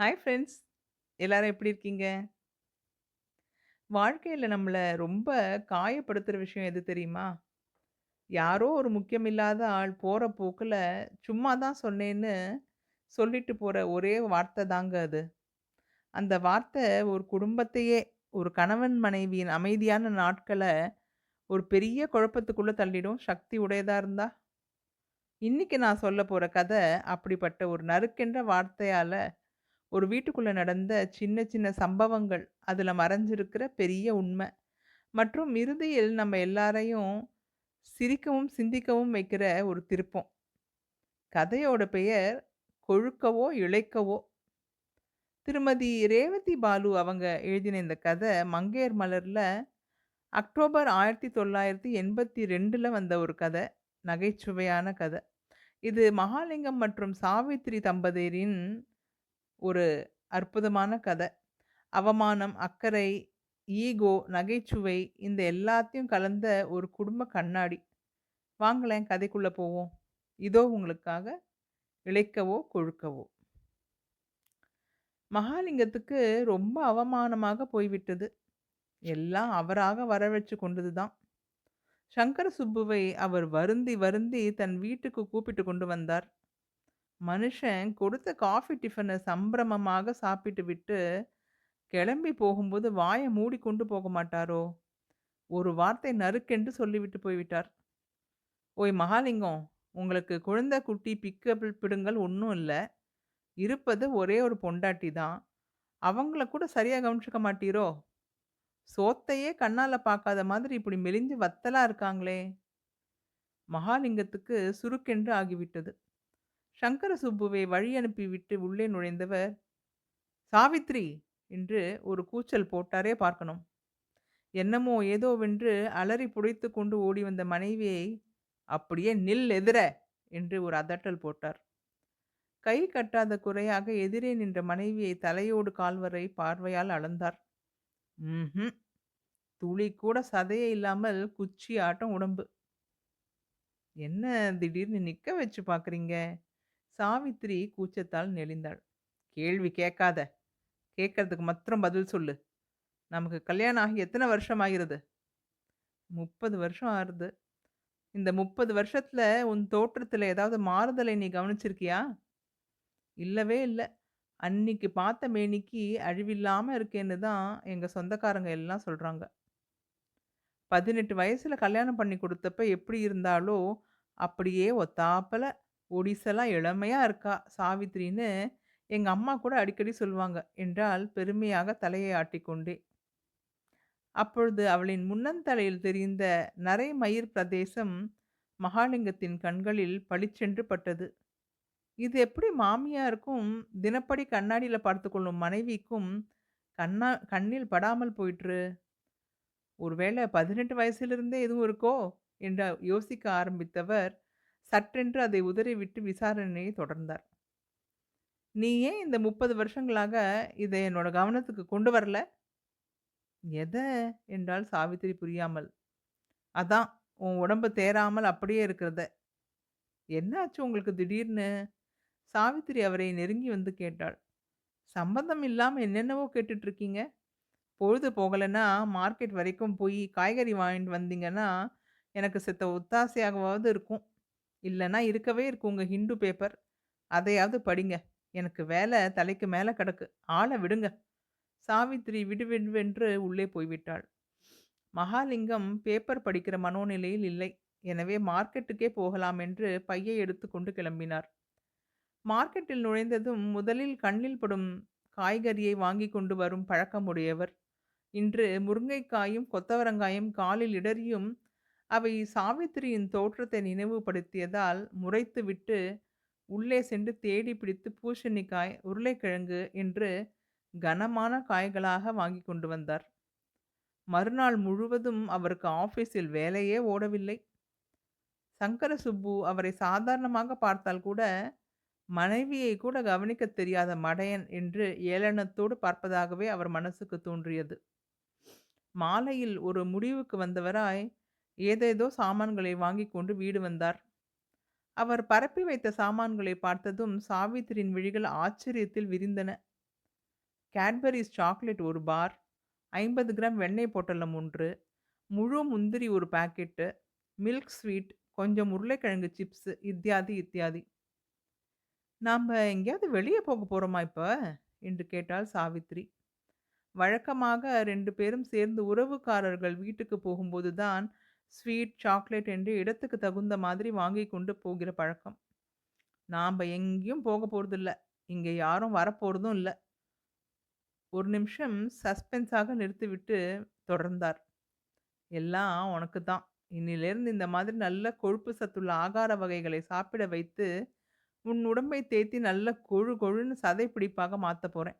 Hi friends எல்லாரும் எப்படி இருக்கீங்க? வாழ்க்கையில் நம்மளை ரொம்ப காயப்படுத்துகிற விஷயம் எது தெரியுமா? யாரோ ஒரு முக்கியமில்லாத ஆள் போகிற போக்கில் சும்மா தான் சொன்னேன்னு சொல்லிட்டு போகிற ஒரே வார்த்தை தாங்க அது. அந்த வார்த்தை ஒரு குடும்பத்தையே, ஒரு கணவன் மனைவியின் அமைதியான நாட்களை ஒரு பெரிய குழப்பத்துக்குள்ளே தள்ளிடும் சக்தி உடையதாக இருந்தா? இன்றைக்கி நான் சொல்ல போகிற கதை அப்படிப்பட்ட ஒரு நறுக்கென்ற வார்த்தையால் ஒரு வீட்டுக்குள்ளே நடந்த சின்ன சின்ன சம்பவங்கள், அதில் மறைஞ்சிருக்கிற பெரிய உண்மை. மற்றும் இறுதியில் நம்ம எல்லாரையும் சிரிக்கவும், சிந்திக்கவும் வைக்கிற ஒரு திருப்பம். கதையோட பெயர் "கொழுக்கவோ இழைக்கவோ திருமதி ரேவதி பாலு அவங்க எழுதின இந்த கதை மங்கையர் மலரில் அக்டோபர் 1982ல வந்த ஒரு கதை. நகைச்சுவையான கதை. இது மகாலிங்கம் மற்றும் சாவித்திரி தம்பதியரின் ஒரு அற்புதமான கதை. அவமானம், அக்கறை, ஈகோ, நகைச்சுவை இந்த எல்லாத்தையும் கலந்த ஒரு குடும்ப கண்ணாடி. வாங்களேன் கதைக்குள்ளே போவோம். இதோ உங்களுக்காக இழைக்கவோ கொழுக்கவோ. மகாலிங்கத்துக்கு ரொம்ப அவமானமாக போய்விட்டது. எல்லாம் அவராக வரவழைச்சு கொண்டது தான். சங்கர சுப்புவை அவர் வருந்தி வருந்தி தன் வீட்டுக்கு கூப்பிட்டு கொண்டு வந்தார். மனுஷன் கொடுத்த காஃபி டிஃபனை சம்பிரமமாக சாப்பிட்டு விட்டு, கிளம்பி போகும்போது வாய மூடிக்கொண்டு போக மாட்டாரோ? ஒரு வார்த்தை நறுக்கென்று சொல்லிவிட்டு போய்விட்டார். "ஓய் மகாலிங்கம், உங்களுக்கு குழந்தை குட்டி பிக்கல் பிடுங்கள் ஒன்றும் இல்லை இருப்பது ஒரே ஒரு பொண்டாட்டி தான். அவங்கள கூட சரியாக கவனிச்சுக்க மாட்டீரோ? சோத்தையே கண்ணால் பார்க்காத மாதிரி இப்படி மெலிஞ்சு வத்தலாக இருக்காங்களே!" மகாலிங்கத்துக்கு சுருக்கென்று ஆகிவிட்டது. சங்கர சுப்புவை வழி அனுப்பிவிட்டு உள்ளே நுழைந்தவர், "சாவித்திரி" என்று ஒரு கூச்சல் போட்டாரே பார்க்கணும். என்னமோ ஏதோவென்று அலறி புடைத்து கொண்டு ஓடி வந்த மனைவியை, "அப்படியே நில் எதிர" என்று ஒரு அதட்டல் போட்டார். கை கட்டாத குறையாக எதிரே நின்ற மனைவியை தலையோடு கால்வரை பார்வையால் அளந்தார். ம்ஹும். துளி கூட சதையே இல்லாமல் குச்சி ஆட்டம் உடம்பு. "என்ன திடீர்னு நிற்க வச்சு பார்க்குறீங்க?" சாவித்திரி கூச்சத்தால் நெளிந்தாள். "கேள்வி கேட்காத. கேட்கறதுக்கு மாத்திரம் பதில் சொல்லு. நமக்கு கல்யாணம் ஆகி எத்தனை வருஷம் ஆகிறது?" "30 வருஷம் ஆறுது." "இந்த முப்பது வருஷத்தில் உன் தோற்றத்தில் ஏதாவது மாறுதலை நீ கவனிச்சிருக்கியா?" "இல்லவே இல்லை அன்னைக்கு பார்த்த மேனிக்கு அழிவில்லாமல் இருக்கேன்னு தான் எங்கள் சொந்தக்காரங்க எல்லாம் சொல்கிறாங்க பதினெட்டு வயசில் கல்யாணம் பண்ணி கொடுத்தப்ப எப்படி இருந்தாலோ அப்படியே ஒத்தாப்பில் ஒடிசலா இளமையாக இருக்கா சாவித்திரின்னு எங்கள் அம்மா கூட அடிக்கடி சொல்லுவாங்க" என்றால் பெருமையாக தலையை ஆட்டிக்கொண்டே. அப்பொழுது அவளின் முன்னந்தலையில் தெரிந்த நரை மயிர் பிரதேசம் மகாலிங்கத்தின் கண்களில் பளிச்சென்று பட்டது. இது எப்படி மாமியாருக்கும், தினப்படி கண்ணாடியில பார்த்துக்கொள்ளும் மனைவிக்கும் கண்ணா கண்ணில் படாமல் போயிற்று? ஒருவேளை 18 வயசிலிருந்தே எதுவும் இருக்கோ? என்று யோசிக்க ஆரம்பித்தவர், சற்றென்று அதை உதறிவிட்டு விசாரணையை தொடர்ந்தார். "நீ ஏன் இந்த 30 வருஷங்களாக இதை என்னோட கவனத்துக்கு கொண்டு வரல?" எதை என்றால் சாவித்திரி புரியாமல். "அதான் உன் உடம்பு தேறாமல் அப்படியே இருக்கிறத." என்னாச்சு உங்களுக்கு திடீர்னு?" சாவித்திரி அவரை நெருங்கி வந்து கேட்டாள். "சம்பந்தம் இல்லாமல் என்னென்னவோ கேட்டுட்ருக்கீங்க பொழுது போகலைன்னா மார்க்கெட் வரைக்கும் போய் காய்கறி வாங்கிட்டு வந்தீங்கன்னா, எனக்கு செத்த ஒத்தாசையாகவாவது இருக்கும். இல்லைன்னா இருக்கவே இருக்கு உங்கள் ஹிண்டு பேப்பர். அதையாவது படிங்க. எனக்கு வேலை தலைக்கு மேலே கிடக்கு. ஆளை விடுங்க." சாவித்திரி விடுவிடுவென்று உள்ளே போய்விட்டாள். மகாலிங்கம் பேப்பர் படிக்கிற மனோநிலையில் இல்லை. எனவே மார்க்கெட்டுக்கே போகலாம் என்று பையை எடுத்துக்கொண்டு கிளம்பினார். மார்க்கெட்டில் நுழைந்ததும் முதலில் கண்ணில் படும் காய்கறியை வாங்கி கொண்டு வரும் பழக்கம் உடையவர். இன்று முருங்கைக்காயும், கொத்தவரங்காயும் காலில் இடறியும் அவை சாவித்திரியின் தோற்றத்தை நினைவுபடுத்தியதால் முறைத்துவிட்டு உள்ளே சென்று தேடி பிடித்து பூசணிக்காய், உருளைக்கிழங்கு என்று கனமான காய்களாக வாங்கிக் கொண்டு வந்தார். மறுநாள் முழுவதும் அவருக்கு ஆபீஸில் வேலையே ஓடவில்லை. சங்கர சுப்பு அவரை சாதாரணமாக பார்த்தால் கூட, மனைவியை கூட கவனிக்கத் தெரியாத மடையன் என்று ஏளனத்தோடு பார்ப்பதாகவே அவர் மனசுக்கு தோன்றியது. மாலையில் ஒரு முடிவுக்கு வந்தவராய், ஏதேதோ சாமான்களை வாங்கிக் கொண்டு வீடு வந்தார். அவர் பரப்பி வைத்த சாமான்களை பார்த்ததும் சாவித்திரியின் விழிகள் ஆச்சரியத்தில் விரிந்தன. கேட்பரிஸ் சாக்லேட் ஒரு பார், 50 கிராம் வெண்ணெய் பொட்டலம் ஒன்று முழு முந்திரி ஒரு பாக்கெட்டு, மில்க் ஸ்வீட், கொஞ்சம் உருளைக்கிழங்கு சிப்ஸ் இத்தியாதி இத்தியாதி நாம் எங்கேயாவது வெளியே போக போகிறோமா இப்போ என்று கேட்டாள் சாவித்திரி. வழக்கமாக ரெண்டு பேரும் சேர்ந்து உறவுக்காரர்கள் வீட்டுக்கு போகும்போது தான் ஸ்வீட், சாக்லேட் என்று இடத்துக்கு தகுந்த மாதிரி வாங்கி கொண்டு போகிற பழக்கம். நாம் எங்கேயும் போக போகிறதில்ல இங்கே யாரும் வரப்போகிறதும் இல்லை ஒரு நிமிஷம் சஸ்பென்ஸாக நிறுத்திவிட்டு தொடர்ந்தார். "எல்லாம் உனக்கு தான். இன்னிலிருந்து இந்த மாதிரி நல்ல கொழுப்பு சத்துள்ள ஆகார வகைகளை சாப்பிட வைத்து, உன் உடம்பை தேத்தி நல்ல கொழு கொழுன்னு சதை பிடிப்பாக மாத்தப் போகிறேன்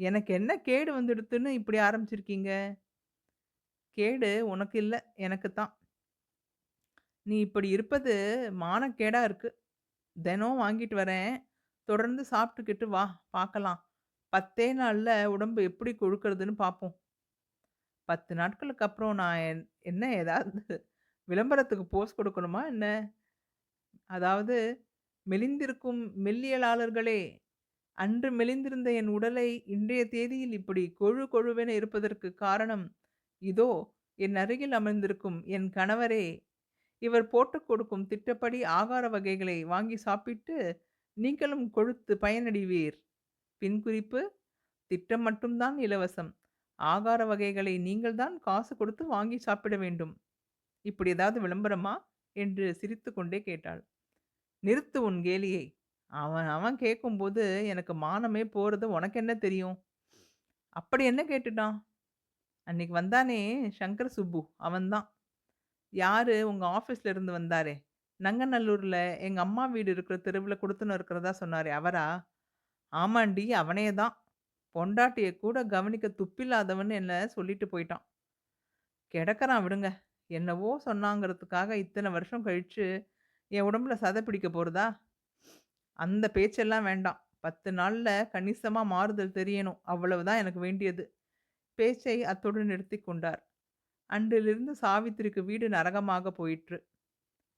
"எனக்கு என்ன கேடு வந்துடுத்துன்னு இப்படி ஆரம்பிச்சிருக்கீங்க?" "கேடு உனக்கு இல்லை எனக்கு தான்." "நீ இப்படி இருப்பது மானக்கேடா இருக்கு. தினம் வாங்கிட்டு வரேன். தொடர்ந்து சாப்பிட்டுக்கிட்டு வா, பார்க்கலாம் பத்தே நாளில் உடம்பு எப்படி கொழுக்கிறதுன்னு பார்ப்போம் பத்து நாட்களுக்கு அப்புறம் நான் என் என்ன ஏதாவது விளம்பரத்துக்கு போஸ் கொடுக்கணுமா என்ன? அதாவது, "மெலிந்திருக்கும் மெல்லியலாளர்களே, அன்று மெலிந்திருந்த என் உடலை இன்றைய தேதியில் இப்படி கொழு கொழுவென இருப்பதற்கு காரணம், இதோ என் அருகில் அமர்ந்திருக்கும் என் கணவரே. இவர் போட்டுக் கொடுக்கும் திட்டப்படி ஆகார வகைகளை வாங்கி சாப்பிட்டு, நீங்களும் கொழுத்து பயனடைவீர். பின்குறிப்பு: திட்டம் மட்டும்தான் இலவசம். ஆகார வகைகளை நீங்கள் தான் காசு கொடுத்து வாங்கி சாப்பிட வேண்டும்." "இப்படி ஏதாவது விளம்பரமா?" என்று சிரித்து கொண்டே கேட்டாள். "நிறுத்து உன் கேலியை. அவன் அவன் கேட்கும்போது எனக்கு மானமே போறது உனக்கென்ன தெரியும்?" "அப்படி என்ன கேட்டுட்டான்?" "அன்னைக்கு வந்தானே சங்கர் சுப்பு அவன்தான் யார் "யாரு உங்க ஆஃபீஸ்ல இருந்து வந்தாரே, நங்கநல்லூர்ல எங்க அம்மா வீடு இருக்கிற தெருவில் கொடுத்துன்னு இருக்கிறதா சொன்னாரே அவரா?" "ஆமாண்டி அவனே தான். பொண்டாட்டியை கூட கவனிக்க துப்பில்லாதவன்னு என்ன சொல்லிட்டு போயிட்டான்." கிடக்கிறான் விடுங்க. என்னவோ சொன்னாங்கிறதுக்காக இத்தனை வருஷம் கழிச்சு என் உடம்புல சதை பிடிக்க போகிறதா "அந்த பேச்செல்லாம் வேண்டாம். பத்து நாளில் கணிசமாக மாறுதல் தெரியணும். அவ்வளவுதான் எனக்கு வேண்டியது." பேச்சை அத்தோடு நிறுத்தி கொண்டார். அன்றிலிருந்து சாவித்திரிக்கு வீடு நரகமாக போயிற்று.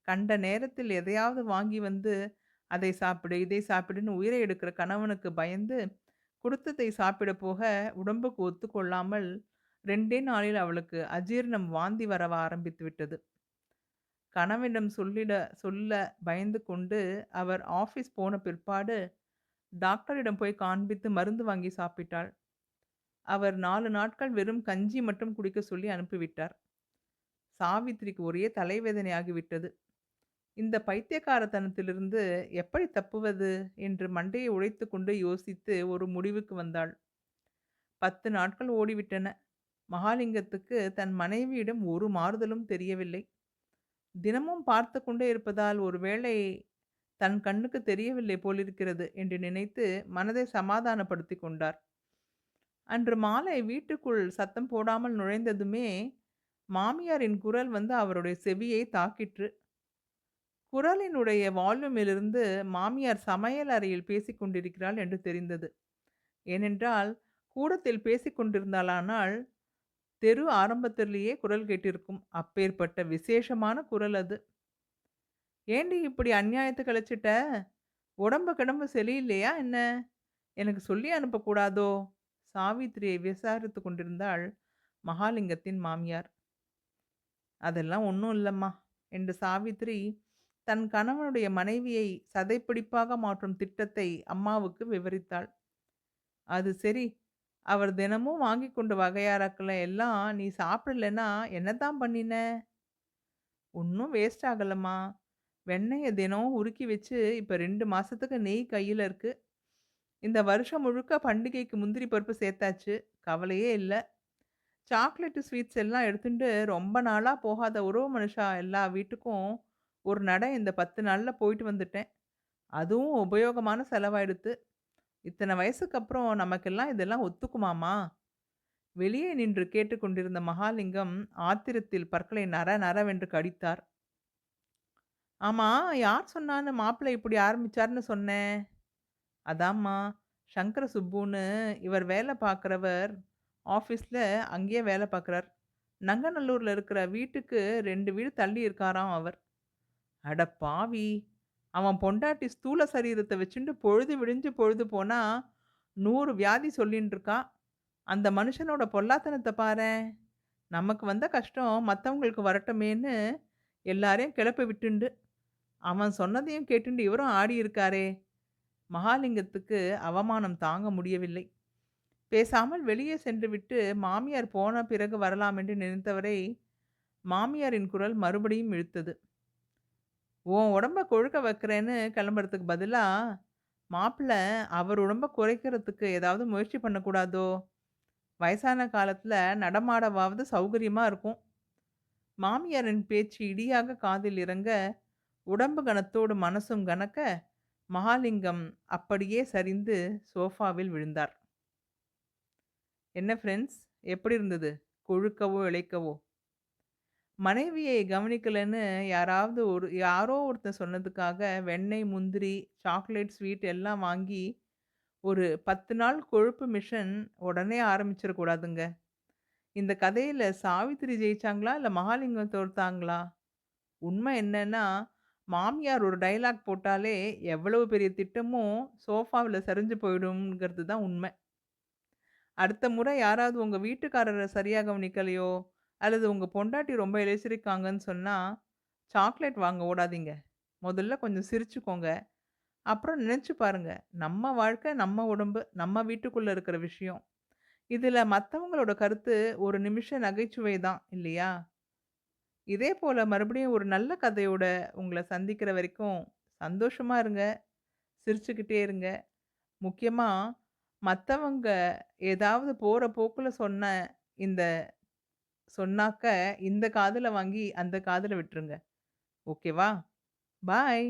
கண்ட நேரத்தில் எதையாவது வாங்கி வந்து, "அதை சாப்பிடு, இதை சாப்பிடுன்னு" உயிரை எடுக்கிற கணவனுக்கு பயந்து, கொடுத்ததை சாப்பிட போக உடம்புக்கு ஒத்துக்கொள்ளாமல் ரெண்டே நாளில் அவளுக்கு அஜீர்ணம் வாந்தி வர ஆரம்பித்து விட்டது. கணவனிடம் சொல்லிட சொல்ல பயந்து கொண்டு அவர் ஆஃபீஸ் போன பிற்பாடு, டாக்டரிடம் போய் காண்பித்து மருந்து வாங்கி சாப்பிட்டாள். அவர் நாலு நாட்கள் வெறும் கஞ்சி மட்டும் குடிக்கச் சொல்லி அனுப்பிவிட்டார். சாவித்திரிக்கு ஒரே தலைவேதனையாகிவிட்டது. இந்த பைத்தியக்காரத்தனத்திலிருந்து எப்படி தப்புவது என்று மண்டையை உடைத்துக்கொண்டு யோசித்து ஒரு முடிவுக்கு வந்தாள். 10 நாட்கள் ஓடிவிட்டன. மகாலிங்கத்துக்கு தன் மனைவியிடம் ஒரு மாறுதலும் தெரியவில்லை. தினமும் பார்த்து கொண்டே இருப்பதால் ஒருவேளை தன் கண்ணுக்கு தெரியவில்லை போலிருக்கிறது என்று நினைத்து மனதை சமாதானப்படுத்திக் கொண்டார். அன்று மாலை வீட்டுக்குள் சத்தம் போடாமல் நுழைந்ததுமே, மாமியாரின் குரல் வந்து அவருடைய செவியை தாக்கிற்று. குரலினுடைய வால்யூமிலிருந்து மாமியார் சமையல் அறையில் பேசிக்கொண்டிருக்கிறாள் என்று தெரிந்தது. ஏனென்றால், கூடத்தில் பேசிக் கொண்டிருந்தாளானால், தெரு ஆரம்பத்திலேயே குரல் கேட்டிருக்கும். அப்பேற்பட்ட விசேஷமான குரல் அது. "ஏண்டி இப்படி அந்நியாயத்தை கழிச்சிட்ட உடம்பு கிடம்பு சரியில்லையா என்ன? எனக்கு சொல்லி அனுப்பக்கூடாதோ?" சாவித்திரியை விசாரித்து கொண்டிருந்தாள் மகாலிங்கத்தின் மாமியார். "அதெல்லாம் ஒன்றும் இல்லைம்மா என்று சாவித்திரி தன் கணவனுடைய மனைவியை சதைப்பிடிப்பாக மாற்றும் திட்டத்தை அம்மாவுக்கு விவரித்தாள். "அது சரி. அவர் தினமும் வாங்கி கொண்ட வகையாராக்களை எல்லாம் நீ சாப்பிடலன்னா என்ன தான் பண்ணின?" ஒன்றும் வேஸ்ட் ஆகலம்மா. வெண்ணெயை தினம் உருக்கி வச்சு இப்போ ரெண்டு மாதத்துக்கு நெய் கையில் இருக்குது இந்த வருஷம் முழுக்க பண்டிகைக்கு முந்திரி பருப்பு சேர்த்தாச்சு. கவலையே இல்லை சாக்லேட்டு, ஸ்வீட்ஸ் எல்லாம் எடுத்துண்டு ரொம்ப நாளாக போகாத உறவு மனுஷா எல்லா வீட்டுக்கும் ஒரு நடை இந்த பத்து நாளில் போயிட்டு வந்துட்டேன். அதுவும் உபயோகமான செலவாயிடுத்து. இத்தனை வயசுக்கு அப்புறம் நமக்கெல்லாம் இதெல்லாம் ஒத்துக்குமாம்மா?" வெளியே நின்று கேட்டுக்கொண்டிருந்த மகாலிங்கம் ஆத்திரத்தில் பற்களை நர நரவென்று கடித்தார். ஆமாம் யார் சொன்னான்னு மாப்பிள்ளை இப்படி ஆரம்பிச்சார்ன்னு சொன்னேன் "அதாம்மா, சங்கர சுப்புன்னு இவர் வேலை பார்க்குறவர் ஆஃபீஸில் அங்கேயே வேலை பார்க்குறார் நங்கநல்லூரில் இருக்கிற வீட்டுக்கு ரெண்டு வீடு தள்ளி இருக்காராம் அவர்." "அட பாவி! அவன் பொண்டாட்டி ஸ்தூல சரீரத்தை வச்சுண்டு பொழுது விடிஞ்சு பொழுது போனால் நூறு வியாதி சொல்லின்னு இருக்கா. அந்த மனுஷனோட பொல்லாத்தனத்தை பாரேன். நமக்கு வந்த கஷ்டம் மற்றவங்களுக்கு வரட்டுமேன்னு எல்லாரையும் கிளப்பி விட்டுண்டு, அவன் சொன்னதையும் கேட்டுண்டு இவரும் ஆடி இருக்காரே மகாலிங்கத்துக்கு அவமானம் தாங்க முடியவில்லை. பேசாமல் வெளியே சென்றுவிட்டு மாமியார் போன பிறகு வரலாம் என்று நினைத்தவரை, மாமியாரின் குரல் மறுபடியும் இழுத்தது. உன் உடம்ப கொழுக்க வைக்கிறேன்னு கிளம்புறதுக்கு பதிலாக மாப்பிள்ள அவர் உடம்ப குறைக்கிறதுக்கு ஏதாவது முயற்சி பண்ணக்கூடாதோ? வயசான காலத்தில் நடமாடவாவது சௌகரியமாக இருக்கும். மாமியாரின் பேச்சு இடியாக காதில் இறங்க, உடம்பு கனத்தோடு மனசும் கணக்க மகாலிங்கம் அப்படியே சரிந்து சோஃபாவில் விழுந்தார். என்ன ஃப்ரெண்ட்ஸ் எப்படி இருந்தது? கொழுக்கவோ, இழைக்கவோ மனைவியை கவனிக்கலன்னு யாராவது ஒரு யாரோ ஒருத்தன் சொன்னதுக்காக வெண்ணெய், முந்திரி, சாக்லேட், ஸ்வீட் எல்லாம் வாங்கி ஒரு 10 நாள் கொழுப்பு மிஷன் உடனே ஆரம்பிச்சிடக்கூடாதுங்க. இந்த கதையில் சாவித்திரி ஜெயிச்சாங்களா? இல்லை மகாலிங்கம் தோர்த்தாங்களா உண்மை என்னன்னா, மாமியார் ஒரு டைலாக் போட்டாலே எவ்வளவு பெரிய திட்டமும் சோஃபாவில் சரிஞ்சு போயிடும்ங்கிறது தான் உண்மை. அடுத்த முறை யாராவது உங்கள் வீட்டுக்காரரை சரியாக கவனிக்கலையோ, அல்லது உங்கள் பொண்டாட்டி ரொம்ப இளைச்சிருக்காங்கன்னு சொன்னால் சாக்லேட் வாங்க ஓடாதீங்க. முதல்ல கொஞ்சம் சிரிச்சுக்கோங்க. அப்புறம் நினச்சி பாருங்க. நம்ம வாழ்க்கை, நம்ம உடம்பு, நம்ம வீட்டுக்குள்ளே இருக்கிற விஷயம். இதில் மற்றவங்களோட கருத்து ஒரு நிமிஷ நகைச்சுவை தான் இல்லையா? இதே போல் மறுபடியும் ஒரு நல்ல கதையோட உங்களை சந்திக்கிற வரைக்கும் சந்தோஷமாக இருங்க. சிரிச்சுக்கிட்டே இருங்க. முக்கியமாக மற்றவங்க ஏதாவது போகிற போக்கில் சொன்ன இந்த சொன்னாக்க இந்த காதில் வாங்கி அந்த காதில் விட்டுருங்க. ஓகேவா? பாய்.